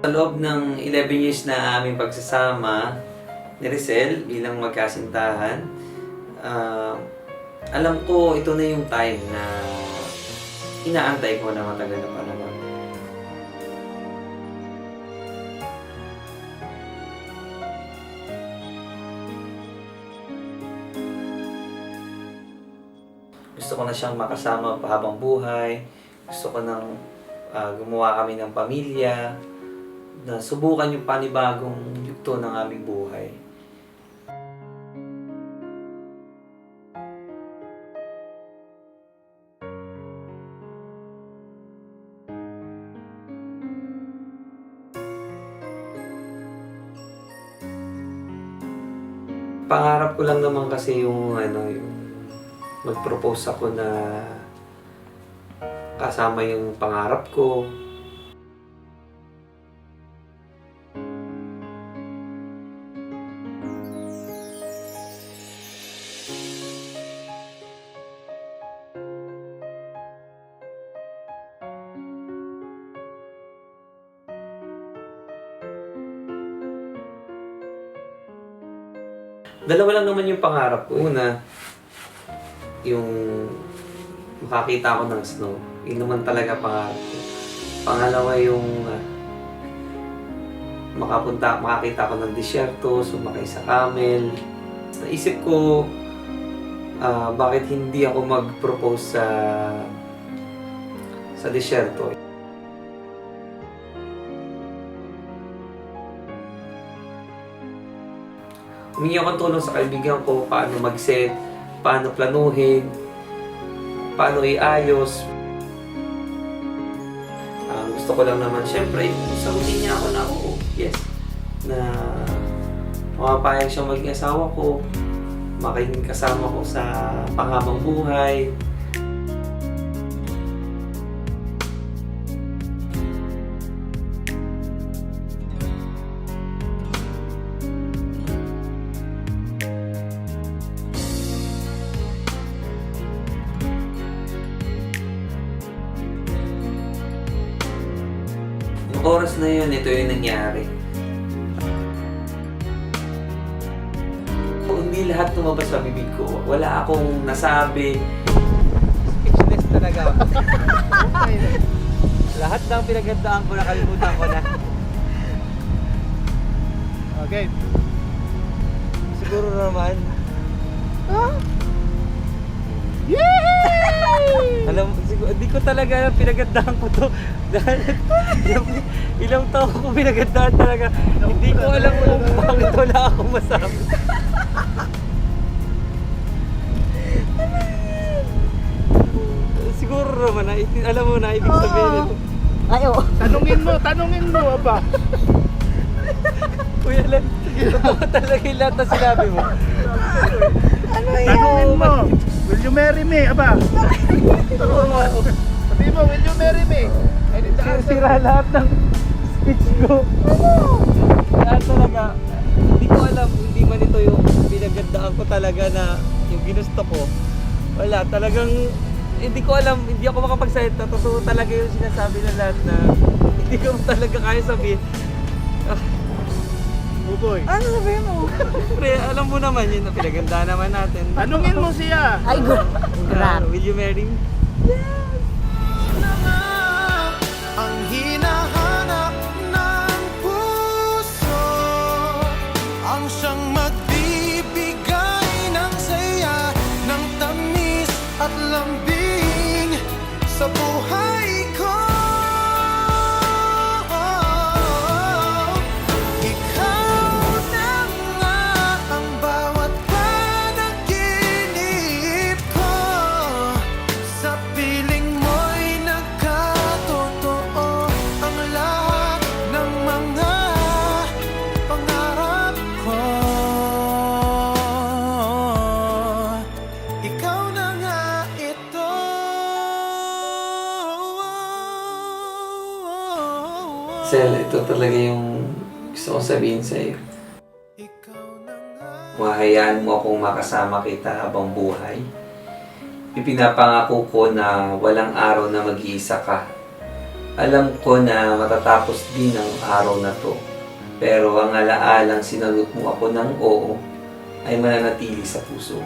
Sa loob ng 11 years na aming pagsasama ni Rizal bilang magkasintahan, ah, alam ko ito na yung time na inaantay ko na matagal na panahon. Gusto ko na siyang makasama habang buhay. Gusto ko nang ah, gumawa kami ng pamilya na subukan yung panibagong yugto ng aming buhay. Pangarap ko lang naman kasi yung ano yung mag-propose ako na kasama yung pangarap ko, Dalawa lang naman yung pangarap ko. Una, yung makakita ako ng snow. Yun naman talaga pangarap ko. Pangalawa yung ah, makapunta, makakita ako ng disyerto, sumakay sa camel. Naisip ko, ah, bakit hindi ako mag-propose sa sa disyerto. Humingi ako ng tulong sa kaibigan ko paano mag-set, paano planuhin, paano iayos. Ang gusto ko lang naman, syempre, sagutin niya ako na oo, yes, na makapayag siyang maging asawa ko, maging kasama ko sa panghabang buhay. Oras na yun, ito yung nangyari. Kung hindi lahat lumabas sa bibig ko, wala akong nasabi. Speechless talaga ako. Lahat ng pinagandaan ko, nakalimutan ko na. Okay. Siguro naman. Alam mo, siguro, di ko talaga pinagandaan ko to. Dahil ilang, ilang taon ko pinagandaan talaga. Hindi ko alam kung bakit wala akong masabi. Siguro naman, na, alam mo na, ibig sabihin nito. Ay, oo. Tanungin mo, tanungin mo, aba. Kuya totoo talaga yung lahat na sinabi mo. Tanungin mo, will you marry me, aba? Oo. Sabi mo, will you marry me? And it's the answer. Sira lahat ng speech ko. Lahat talaga. Hindi ko alam, hindi man ito yung pinagandaan ko talaga na yung ginusto ko. Wala, talagang hindi ko alam, hindi ako makapagsalita. Totoo talaga yung sinasabi na lahat na hindi ko talaga kaya sabihin. Buboy. Ano sabihin mo? pre, alam mo naman yun na pinaganda naman natin. Tanungin mo siya. Ay, gra- grabe. will you marry me? ang hinahanap ng puso ang siyang Sel, ito talaga yung gusto kong sabihin sa iyo. Hahayaan mo akong makasama kita habang buhay, ipinapangako ko na walang araw na mag-iisa ka. Alam ko na matatapos din ang araw na to. Pero ang alaalang sinagot mo ako ng oo ay mananatili sa puso.